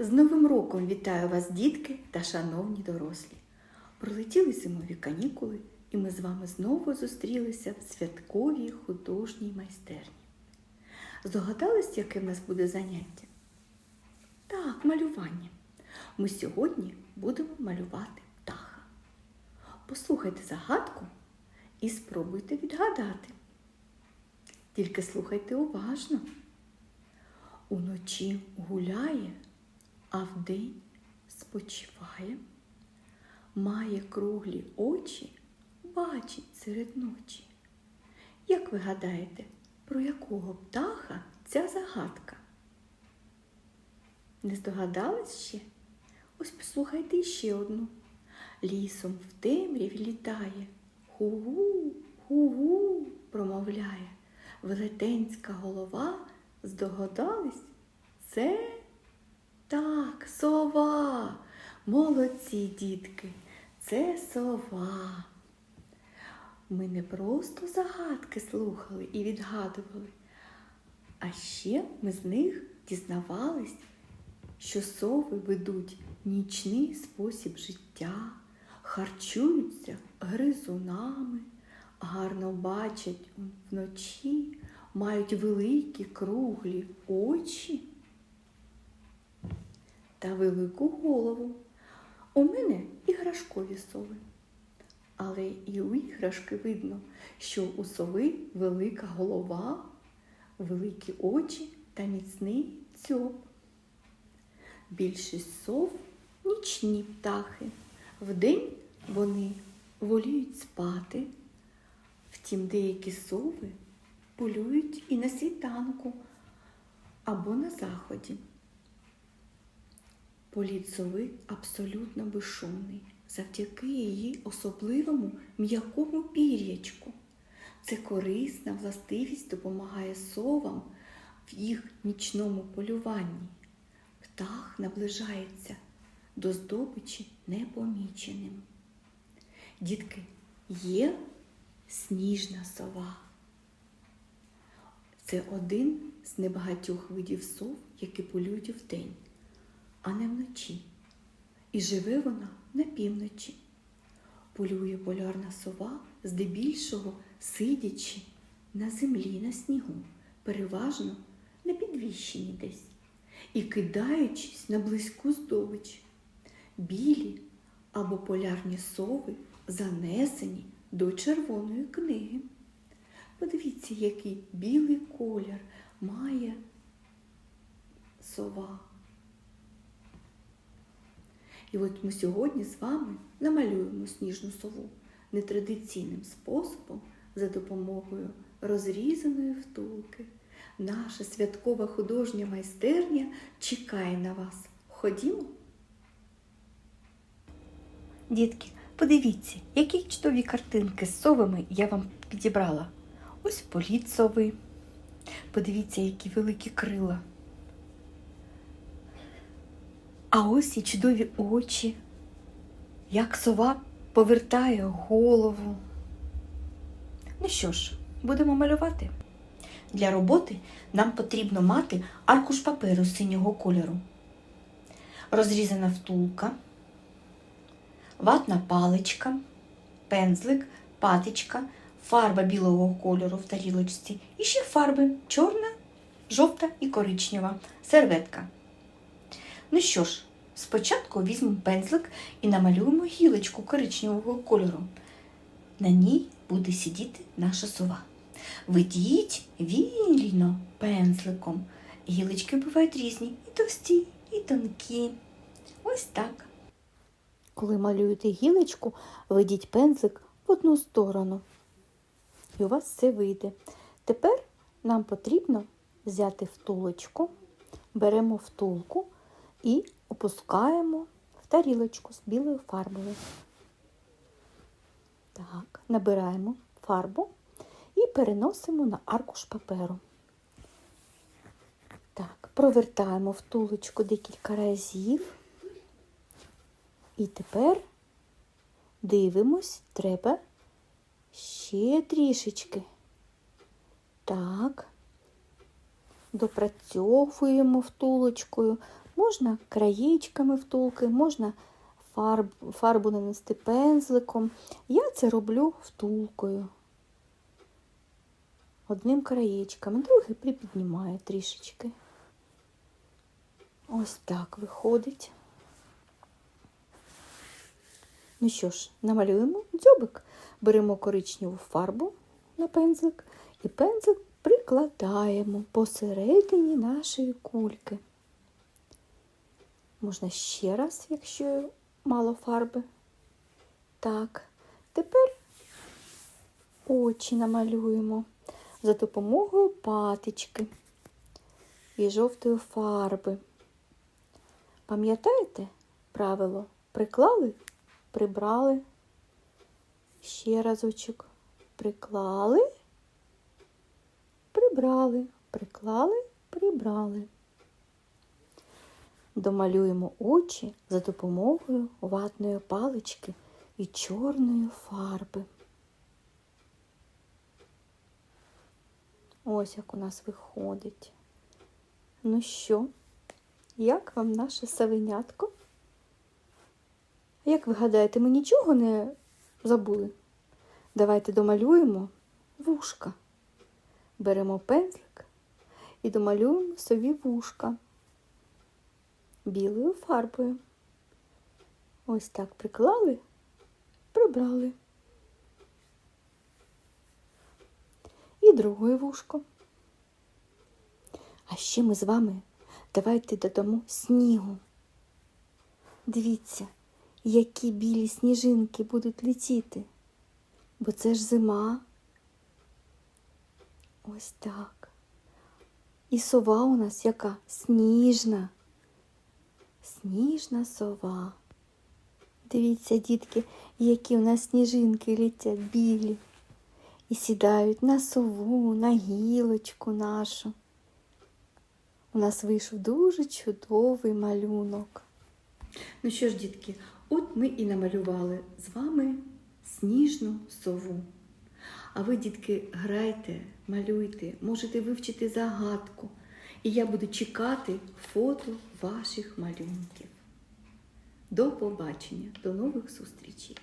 З Новим роком вітаю вас, дітки та шановні дорослі. Пролетіли зимові канікули, і ми з вами знову зустрілися в святковій художній майстерні. Здогадались, яке в нас буде заняття? Так, малювання. Ми сьогодні будемо малювати птаха. Послухайте загадку і спробуйте відгадати. Тільки слухайте уважно. Уночі гуляє, а вдень спочиває, має круглі очі, бачить серед ночі. Як ви гадаєте, про якого птаха ця загадка? Не здогадались ще? Ось послухайте ще одну. Лісом в темряві літає, ху-гу, ху-гу, промовляє. Велетенська голова, здогадались? Це так, сова. Молодці, дітки, це сова. Ми не просто загадки слухали і відгадували, а ще ми з них дізнавались, що сови ведуть нічний спосіб життя, харчуються гризунами, гарно бачать вночі, мають великі круглі очі та велику голову. У мене іграшкові сови. Але і у іграшки видно, що у сови велика голова, великі очі та міцний дзьоб. Більшість сов нічні птахи. Вдень вони воліють спати. Втім, деякі сови полюють і на світанку або на заході. Політ сови абсолютно безшумний завдяки її особливому м'якому пір'ячку. Це корисна властивість допомагає совам в їх нічному полюванні. Птах наближається до здобичі непоміченим. Дітки, є сніжна сова. Це один з небагатьох видів сов, які полюють вдень, а не вночі. І живе вона на півночі. Полює полярна сова, здебільшого сидячи на землі на снігу, переважно на підвіщенні десь, і кидаючись на близьку здобич. Білі або полярні сови занесені до червоної книги. Подивіться, який білий колір має сова. І от ми сьогодні з вами намалюємо сніжну сову нетрадиційним способом за допомогою розрізаної втулки. Наша святкова художня майстерня чекає на вас. Ходімо. Дітки, подивіться, які чудові картинки з совами я вам підібрала. Ось політ сови. Подивіться, які великі крила. А ось і чудові очі, як сова повертає голову. Ну що ж, будемо малювати. Для роботи нам потрібно мати аркуш паперу синього кольору, розрізана втулка, ватна паличка, пензлик, патичка, фарба білого кольору в тарілочці і ще фарби чорна, жовта і коричнева, серветка. Ну що ж, спочатку візьмемо пензлик і намалюємо гілочку коричневого кольору. На ній буде сидіти наша сова. Ведіть вільно пензликом. Гілочки бувають різні, і товсті, і тонкі. Ось так. Коли малюєте гілочку, ведіть пензлик в одну сторону. І у вас все вийде. Тепер нам потрібно взяти втулочку, беремо втулку і опускаємо в тарілочку з білою фарбою. Так, набираємо фарбу і переносимо на аркуш паперу. Так, провертаємо втулочку декілька разів. І тепер дивимось, треба ще трішечки. Так, допрацьовуємо втулочкою Можна краєчками втулки, можна фарб, фарбу нанести пензликом. Я це роблю втулкою. Одним краєчком, другий припіднімаю трішечки. Ось так виходить. Ну що ж, намалюємо дзьобик. Беремо коричневу фарбу на пензлик і пензлик прикладаємо посередині нашої кульки. Можна ще раз, якщо мало фарби. Так, тепер очі намалюємо за допомогою патички і жовтої фарби. Пам'ятаєте правило? Приклали, прибрали. Ще разочок. Приклали, прибрали, приклали, прибрали. Домалюємо очі за допомогою ватної палички і чорної фарби. Ось як у нас виходить. Ну що, як вам наше савенятко? Як ви гадаєте, ми нічого не забули? Давайте домалюємо вушка. Беремо пензлик і домалюємо собі вушка білою фарбою. Ось так приклали, прибрали. І друге вушко. А ще ми з вами давайте додамо снігу. Дивіться, які білі сніжинки будуть летіти, бо це ж зима. Ось так. І сова у нас яка сніжна. Сніжна сова. Дивіться, дітки, які у нас сніжинки летять білі і сідають на сову, на гілочку нашу. У нас вийшов дуже чудовий малюнок. Ну що ж, дітки, от ми і намалювали з вами сніжну сову. А ви, дітки, грайте, малюйте, можете вивчити загадку. І я буду чекати фото ваших малюнків. До побачення, до нових зустрічей!